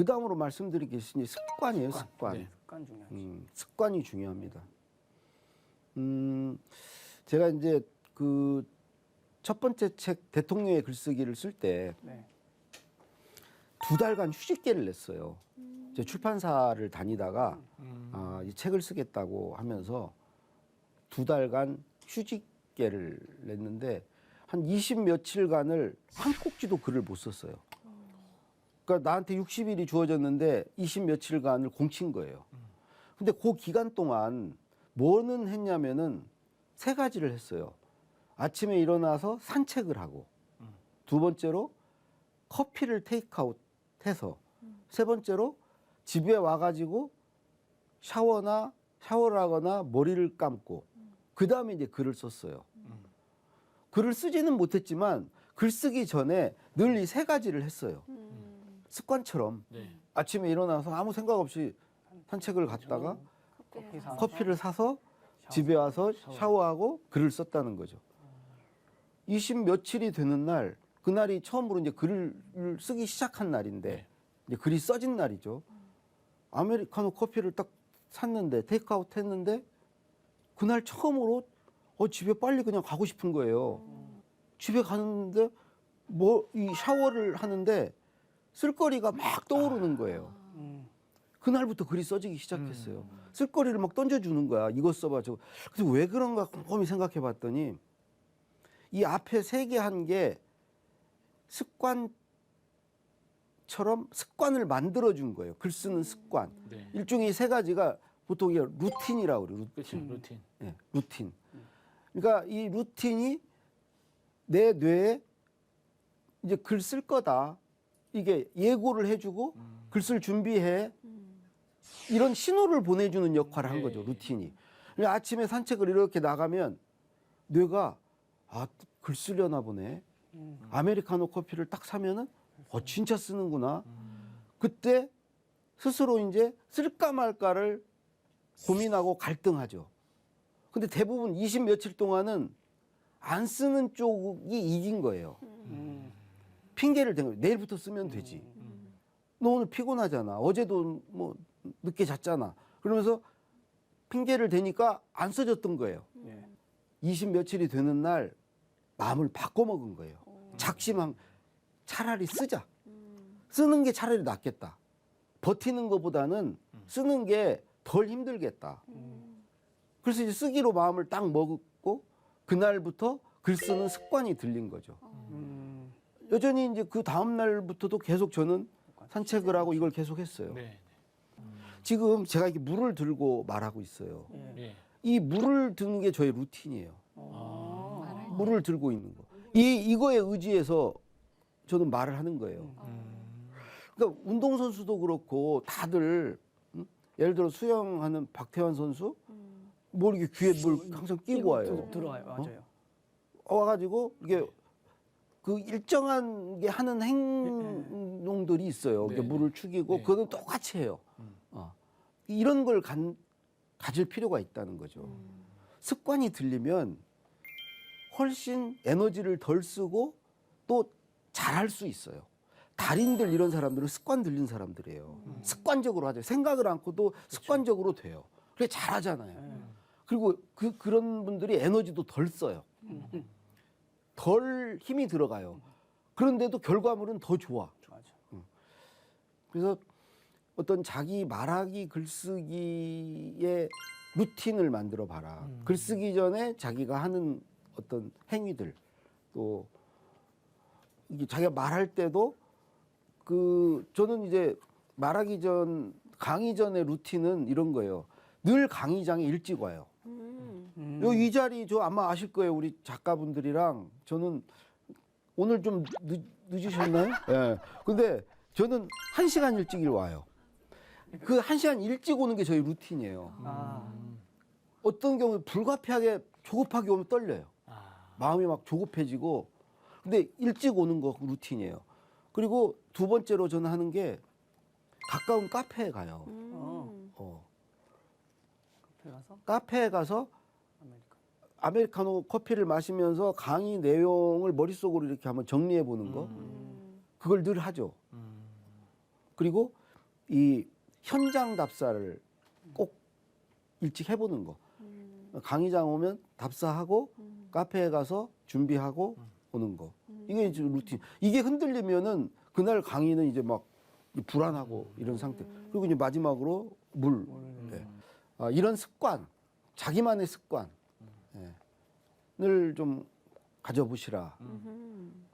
그 다음으로 말씀드릴 게 이제 습관이에요, 습관. 네. 습관 중요하지. 음, 습관이 중요합니다. 음, 제가 이제 그 첫 번째 책 대통령의 글쓰기를 쓸 때두 네. 달간 휴직계를 냈어요. 제 출판사를 다니다가 음. 아, 이 책을 쓰겠다고 하면서 두 달간 휴직계를 냈는데 한 20 며칠간을 한 꼭지도 글을 못 썼어요. 그러니까 나한테 60일이 주어졌는데 20 며칠간을 공친 거예요. 근데 그 기간 동안 뭐는 했냐면은 세 가지를 했어요. 아침에 일어나서 산책을 하고 두 번째로 커피를 테이크아웃 해서 세 번째로 집에 와가지고 샤워나 샤워를 하거나 머리를 감고 그 다음에 이제 글을 썼어요. 글을 쓰지는 못했지만 글 쓰기 전에 늘 이 세 가지를 했어요. 습관처럼 네. 아침에 일어나서 아무 생각 없이 산책을 갔다가 커피 사. 커피를 사서 집에 와서 샤워하고 글을 썼다는 거죠. 20 며칠이 되는 날 그날이 처음으로 이제 글을 쓰기 시작한 날인데 이제 글이 써진 날이죠. 아메리카노 커피를 딱 샀는데 테이크아웃 했는데 그날 처음으로 어 집에 빨리 그냥 가고 싶은 거예요. 집에 가는데 뭐 이 샤워를 하는데 쓸거리가 막 떠오르는 거예요. 음. 그날부터 글이 써지기 시작했어요. 쓸거리를 막 던져주는 거야. 이거 써봐. 저. 그래서 왜 그런가 곰곰이 생각해 봤더니 이 앞에 세 개 한 게 습관처럼 습관을 만들어준 거예요. 글 쓰는 습관. 네. 일종의 세 가지가 보통 이게 루틴이라고 그래요. 그렇죠. 루틴. 루틴. 예, 루틴. 그러니까 이 루틴이 내 뇌에 이제 글 쓸 거다. 이게 예고를 해주고 글쓸 준비해. 이런 신호를 보내주는 역할을 한 네. 거죠. 루틴이. 아침에 산책을 이렇게 나가면 뇌가 아, 글 쓰려나 보네. 아메리카노 커피를 딱 사면은 어, 진짜 쓰는구나. 그때 스스로 이제 쓸까 말까를 고민하고 갈등하죠. 근데 대부분 20 며칠 동안은 안 쓰는 쪽이 이긴 거예요. 음. 핑계를 댄 거예요. 내일부터 쓰면 되지. 너 오늘 피곤하잖아. 어제도 뭐 늦게 잤잖아. 그러면서 핑계를 대니까 안 써졌던 거예요. 예. 20 며칠이 되는 날 마음을 바꿔먹은 거예요. 작심한 차라리 쓰자. 쓰는 게 차라리 낫겠다. 버티는 것보다는 쓰는 게 덜 힘들겠다. 그래서 이제 쓰기로 마음을 딱 먹고 그날부터 글 쓰는 습관이 들린 거죠. 음. 여전히 이제 그 다음 날부터도 계속 저는 산책을 하고 이걸 계속 했어요. 네. 지금 제가 이렇게 물을 들고 말하고 있어요. 예. 네. 이 물을 드는 게 저의 루틴이에요. 어. 물을 들고 있는 거. 이 이거에 의지해서 저는 말을 하는 거예요. 그러니까 운동 선수도 그렇고 다들 음? 예를 들어 수영하는 박태환 선수 뭐 이렇게 귀에 뭘 항상 끼고 와요. 들- 들어와요. 맞아요. 와가지고 이게 그 일정한 게 하는 행동들이 있어요. 이렇게 네. 물을 축이고 네. 그거는 똑같이 해요. 어. 이런 걸 간, 가질 필요가 있다는 거죠. 습관이 들리면 훨씬 에너지를 덜 쓰고 또 잘할 수 있어요. 달인들 이런 사람들은 습관 들린 사람들이에요. 습관적으로 하죠. 생각을 않고도 습관적으로 돼요. 그래 잘하잖아요. 그리고 그 그런 분들이 에너지도 덜 써요. 덜 힘이 들어가요. 그런데도 결과물은 더 좋아. 좋아죠. 그래서 어떤 자기 말하기 글쓰기의 루틴을 만들어 봐라. 글쓰기 전에 자기가 하는 어떤 행위들 또 자기가 말할 때도 그 저는 이제 말하기 전 강의 전의 루틴은 이런 거예요. 늘 강의장에 일찍 와요. 음. 요이 자리 저 아마 아실 거예요. 우리 작가분들이랑 저는 오늘 좀 늦, 늦으셨나요? 예. 근데 저는 한 시간 일찍 와요. 그 한 시간 일찍 오는 게 저희 루틴이에요. 아. 어떤 경우 불가피하게 조급하게 오면 떨려요. 아. 마음이 막 조급해지고. 근데 일찍 오는 거 루틴이에요. 그리고 두 번째로 저는 하는 게 가까운 카페에 가요. 어. 어. 카페 가서 카페에 가서 아메리카. 아메리카노 커피를 마시면서 강의 내용을 머릿속으로 이렇게 한번 정리해 보는 거. 그걸 늘 하죠. 그리고 이 현장 답사를 꼭 일찍 해보는 거. 강의장 오면 답사하고 카페에 가서 준비하고 오는 거. 이게 이제 루틴. 이게 흔들리면은 그날 강의는 이제 막 불안하고 이런 상태. 그리고 이제 마지막으로 물. 예. 아, 이런 습관, 자기만의 습관 을좀 가져보시라. 음.